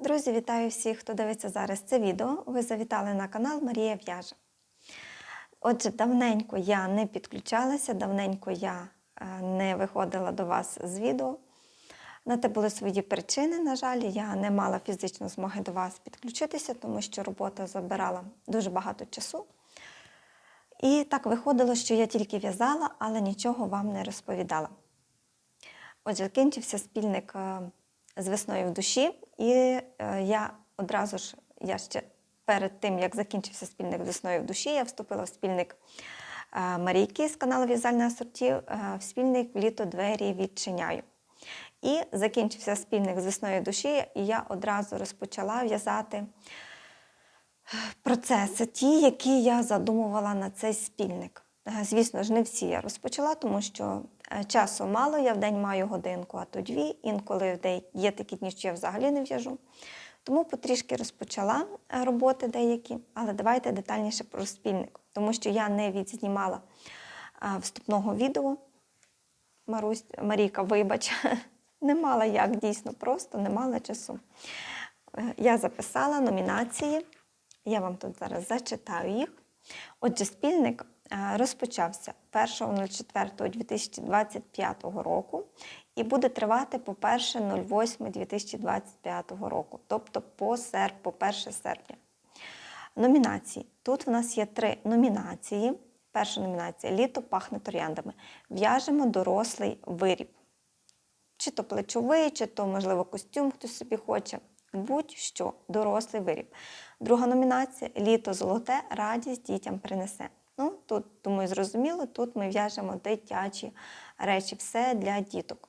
Друзі, вітаю всіх, хто дивиться зараз це відео. Ви завітали на канал Марія В'яже. Отже, давненько я не підключалася, давненько я е, не виходила до вас з відео. На те були свої причини, на жаль, я не мала фізично змоги до вас підключитися, тому що робота забирала дуже багато часу. І так виходило, що я тільки в'язала, але нічого вам не розповідала. Отже, кінчився спільник е, з весною в душі, і е, я одразу ж, я ще перед тим, як закінчився спільник з весною в душі, я вступила в спільник е, Марійки з каналу В'язальне асорті, е, в спільник літо двері відчиняю. І закінчився спільник з весною душі, і я одразу розпочала в'язати процеси, ті, які я задумувала на цей спільник. Звісно ж, не всі я розпочала, тому що часу мало, я в день маю годинку, а то дві. Інколи є такі дні, що я взагалі не в'яжу. Тому потрішки розпочала е, роботи деякі, але давайте детальніше про спільник, тому що я не відзнімала е, вступного відео. Марусь, Марійка, вибач, не мала як дійсно, просто не мала часу. Е, Я записала номінації, я вам тут зараз зачитаю їх. Отже, спільник е, розпочався 1.04.2025 року і буде тривати по 1.08.2025 року, тобто по, серп, по 1 серпня. Номінації. Тут в нас є три номінації. Перша номінація літо пахне трояндами. В'яжемо дорослий виріб. Чи то плечовий, чи то, можливо, костюм хтось собі хоче. Будь-що, дорослий виріб. Друга номінація літо золоте, радість дітям принесе. Ну, тут, думаю, зрозуміло, тут ми в'яжемо дитячі речі, все для діток.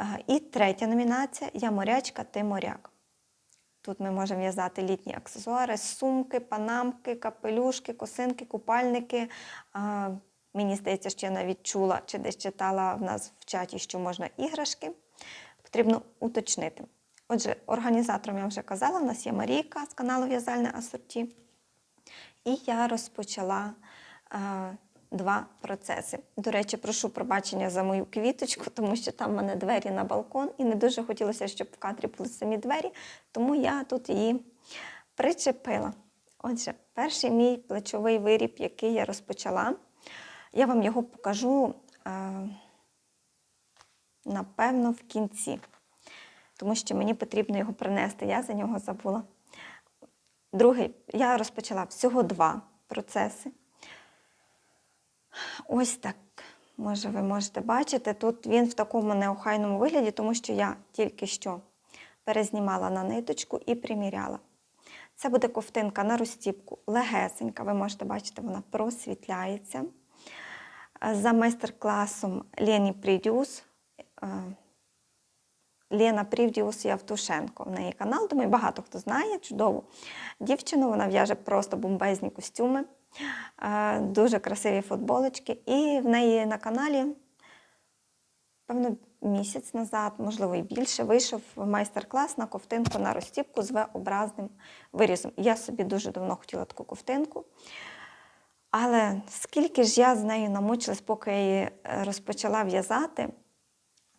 Е, І третя номінація Я морячка, ти моряк. Тут ми можемо в'язати літні аксесуари, сумки, панамки, капелюшки, косинки, купальники. Мені здається, що я навіть чула чи десь читала в нас в чаті, що можна іграшки. Потрібно уточнити. Отже, організатором я вже казала, в нас є Марійка з каналу В'язальне асорті. І я розпочала е, два процеси. До речі, прошу пробачення за мою квіточку, тому що там в мене двері на балкон, і не дуже хотілося, щоб в кадрі були самі двері, тому я тут її причепила. Отже, перший мій плечовий виріб, який я розпочала, я вам його покажу, е, напевно, в кінці, тому що мені потрібно його принести, я за нього забула. Другий, я розпочала всього два процеси. Ось так, може, ви можете бачити. Тут він в такому неохайному вигляді, тому що я тільки що перезнімала на ниточку і приміряла. Це буде ковтинка на розстіпку, легесенька. Ви можете бачити, вона просвітляється. Е, За майстер-класом Лені Прідюс. Лена Прівдіус Явтушенко. В неї канал, думаю, багато хто знає, чудову дівчину. Вона в'яже просто бомбезні костюми, е, дуже красиві футболочки. І в неї на каналі, певно, місяць назад, можливо, і більше, вийшов майстер-клас на ковтинку на розстіпку з V-образним вирізом. Я собі дуже давно хотіла таку ковтинку. Але скільки ж я з нею намучилась, поки я її е, розпочала в'язати,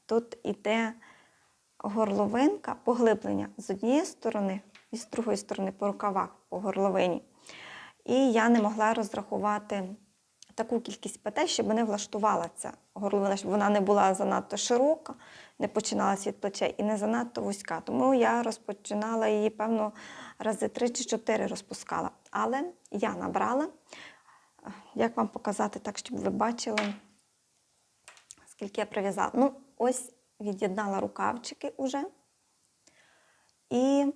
тут іде горловинка, поглиблення з однієї сторони і з другої сторони по рукавах по горловині. І я не могла розрахувати таку кількість петель, щоб не влаштувала ця горловина, щоб вона не була занадто широка, не починалася від плечей і не занадто вузька. Тому я розпочинала її, певно, рази три чи чотири розпускала. Але я набрала, як вам показати так, щоб ви бачили, скільки я прив'язала. Ну, ось від'єднала рукавчики уже і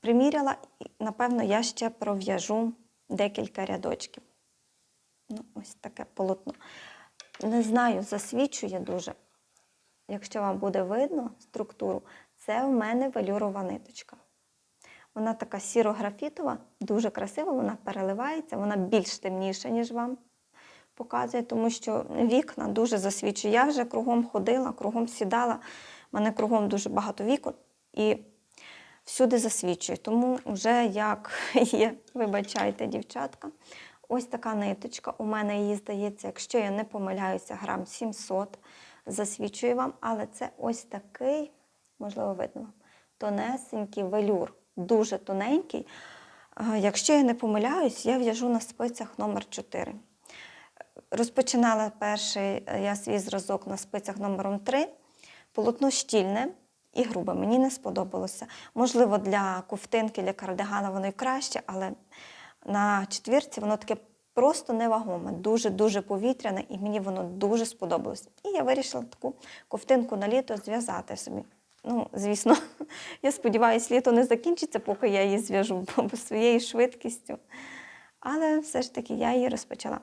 приміряла, напевно, я ще пров'яжу декілька рядочків. Ну, ось таке полотно. Не знаю, засвічує дуже. Якщо вам буде видно структуру, це в мене велюрова ниточка. Вона така сіро-графітова, дуже красива, вона переливається, вона більш темніша, ніж вам показує, тому що вікна дуже засвічує. Я вже кругом ходила, кругом сідала, в мене кругом дуже багато вікон і всюди засвічує. Тому вже як є, вибачайте, дівчатка. Ось така ниточка. У мене її здається, якщо я не помиляюся, грам 700 засвічує вам, але це ось такий, можливо, видно вам, тонесенький велюр, дуже тоненький. Якщо я не помиляюсь, я в'яжу на спицях номер 4. Розпочинала перший е, я свій зразок на спицях номером 3. Полотно щільне і грубе. Мені не сподобалося. Можливо, для ковтинки, для кардигана воно і краще, але на четвірці воно таке просто невагоме, дуже-дуже повітряне, і мені воно дуже сподобалось. І я вирішила таку ковтинку на літо зв'язати собі. Ну, звісно, я сподіваюся, літо не закінчиться, поки я її зв'яжу своєю швидкістю. Але все ж таки я її розпочала.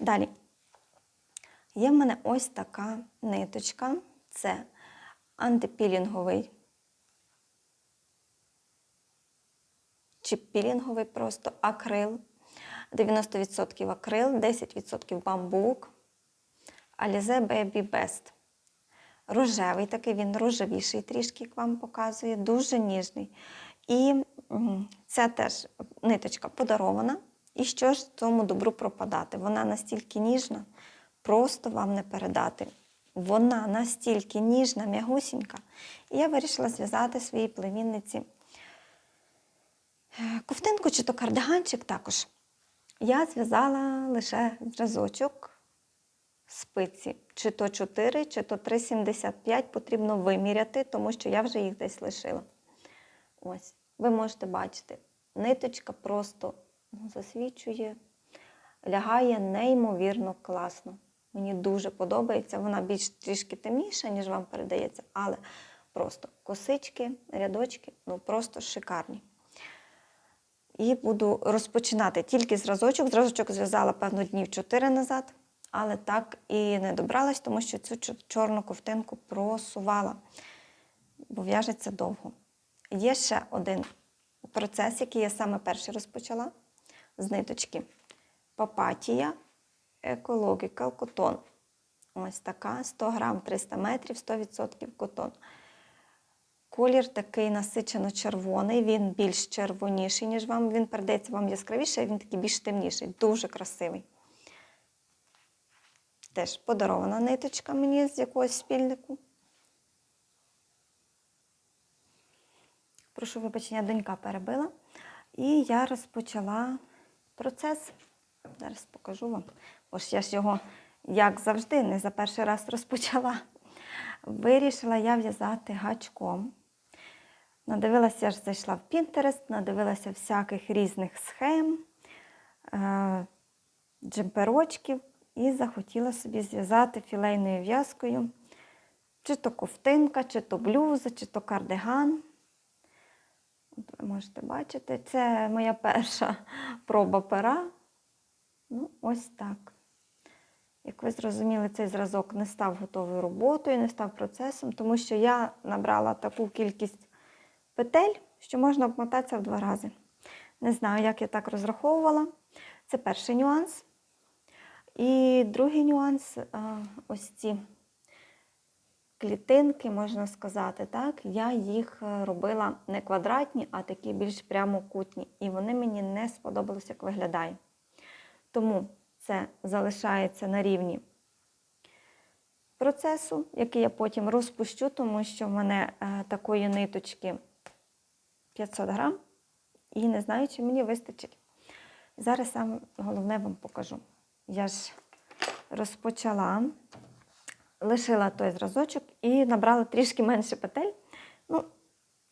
Далі. Є в мене ось така ниточка. Це антипілінговий чи пілінговий просто акрил. 90% акрил, 10% бамбук. Alize Baby Best. Рожевий такий, він рожевіший трішки, як вам показує, дуже ніжний. І ця теж ниточка подарована. І що ж цьому добру пропадати? Вона настільки ніжна, просто вам не передати. Вона настільки ніжна, м'ягусінька. І я вирішила зв'язати своїй племінниці е, ковтинку чи то кардиганчик також. Я зв'язала лише зразочок спиці, чи то 4, чи то 3,75 потрібно виміряти, тому що я вже їх десь лишила. Ось, ви можете бачити, ниточка просто засвічує, лягає неймовірно класно. Мені дуже подобається. Вона більш трішки темніша, ніж вам передається, але просто косички, рядочки, ну просто шикарні. І буду розпочинати тільки зразочок. Зразочок зв'язала, певно, днів 4 назад, але так і не добралась, тому що цю чорну ковтинку просувала, бо в'яжеться довго. Є ще один процес, який я саме перший розпочала з ниточки. Папатія Ecological Cotton. Ось така 100 грам 300 метрів, 100% котон. Колір такий насичено-червоний, він більш червоніший, ніж вам. Він передається вам яскравіше, а він такий більш темніший, дуже красивий. Теж подарована ниточка мені з якогось спільнику. Прошу вибачення, донька перебила. І я розпочала процес. Зараз покажу вам. Бо ж я ж його, як завжди, не за перший раз розпочала. Вирішила я в'язати гачком. Надивилася, я ж зайшла в Pinterest, надивилася всяких різних схем, е, джемперочків і захотіла собі зв'язати філейною в'язкою чи то ковтинка, чи то блюза, чи то кардиган. Ви можете бачити, це моя перша проба пера. Ну, ось так. Як ви зрозуміли, цей зразок не став готовою роботою, не став процесом, тому що я набрала таку кількість петель, що можна обмотатися в два рази. Не знаю, як я так розраховувала. Це перший нюанс. І другий нюанс ось ці клітинки, можна сказати, так, я їх е, робила не квадратні, а такі більш прямокутні. І вони мені не сподобалися, як виглядає. Тому це залишається на рівні процесу, який я потім розпущу, тому що в мене е, такої ниточки 500 грам, і не знаю, чи мені вистачить. Зараз саме головне вам покажу. Я ж розпочала, лишила той зразочок і набрала трішки менше петель. Ну,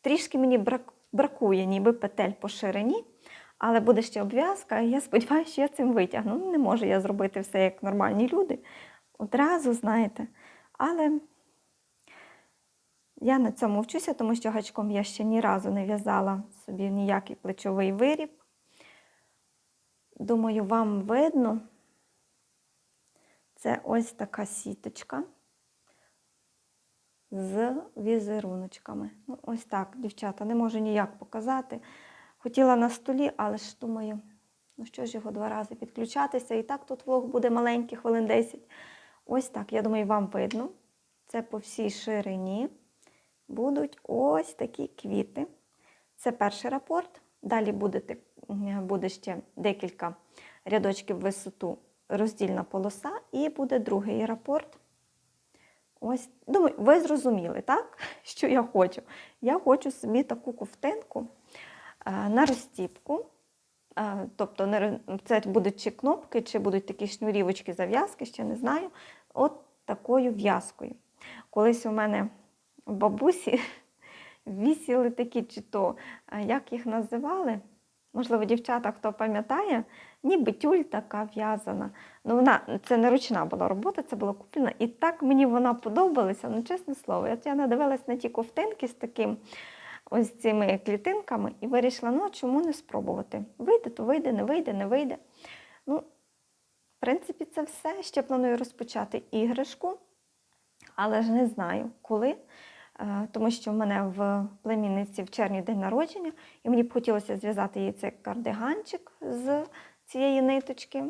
трішки мені брак, бракує, ніби петель по ширині. Але буде ще обв'язка, і я сподіваюся, що я цим витягну. Ну, Не можу я зробити все як нормальні люди. Одразу, знаєте. Але я на цьому вчуся, тому що гачком я ще ні разу не в'язала собі ніякий плечовий виріб. Думаю, вам видно. Це ось така сіточка з візеруночками. Ну, ось так, дівчата, не можу ніяк показати. Хотіла на столі, але ж думаю, ну що ж його два рази підключатися. І так тут влог буде маленький, хвилин 10. Ось так, я думаю, вам видно. Це по всій ширині будуть ось такі квіти. Це перший рапорт. Далі будете, буде ще декілька рядочків висоту роздільна полоса, і буде другий рапорт. Ось, думаю, ви зрозуміли, так? Що я хочу? Я хочу собі таку ковтинку е, на розтіпку. Е, Тобто це будуть чи кнопки, чи будуть такі шнурівочки, зав'язки, ще не знаю. От такою в'язкою. Колись у мене в бабусі вісіли такі, чи то, е, як їх називали? Можливо, дівчата, хто пам'ятає, ніби тюль така в'язана. Ну, вона це не ручна була робота, це була куплена. І так мені вона подобалася, ну чесне слово. Я надивилась на ті ковтинки з таким ось цими клітинками і вирішила, ну чому не спробувати? Вийде, то вийде, не вийде, не вийде. Ну, в принципі, це все. Ще планую розпочати іграшку, але ж не знаю коли. Е, Тому що в мене в племінниці в червні день народження, і мені б хотілося зв'язати їй цей кардиганчик з цієї ниточки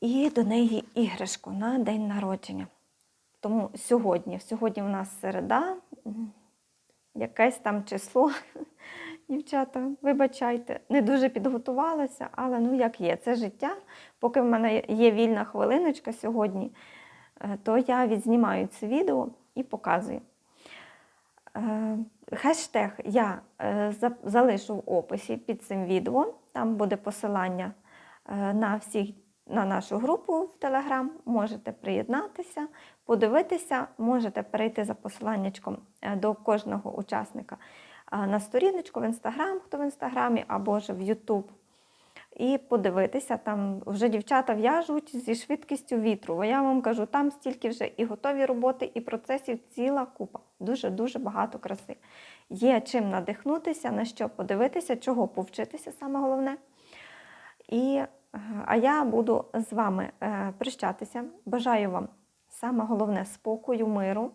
і до неї іграшку на день народження. Тому сьогодні, сьогодні в нас середа, якесь там число. Дівчата, вибачайте, не дуже підготувалася, але ну як є, це життя. Поки в мене є вільна хвилиночка сьогодні, е, то я відзнімаю це відео і показую. Е, Хештег я е, залишу в описі під цим відео. Там буде посилання е, на всіх на нашу групу в Телеграм. Можете приєднатися, подивитися, можете перейти за посиланнячком до кожного учасника на сторіночку в Інстаграм, хто в Інстаграмі, або ж в Ютуб. І подивитися, там вже дівчата в'яжуть зі швидкістю вітру. Бо я вам кажу, там стільки вже і готові роботи, і процесів ціла купа. Дуже-дуже багато краси. Є чим надихнутися, на що подивитися, чого повчитися, саме головне. І, е, а я буду з вами е, прощатися. Бажаю вам саме головне спокою, миру,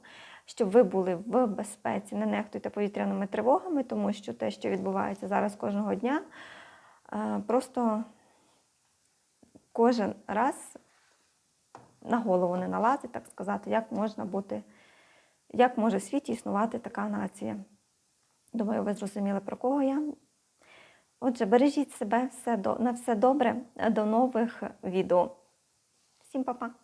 щоб ви були в безпеці, не нехтуйте повітряними тривогами, тому що те, що відбувається зараз кожного дня, просто кожен раз на голову не налазить, так сказати, як можна бути, як може в світі існувати така нація. Думаю, ви зрозуміли, про кого я. Отже, бережіть себе все на все добре. До нових відео. Всім па-па!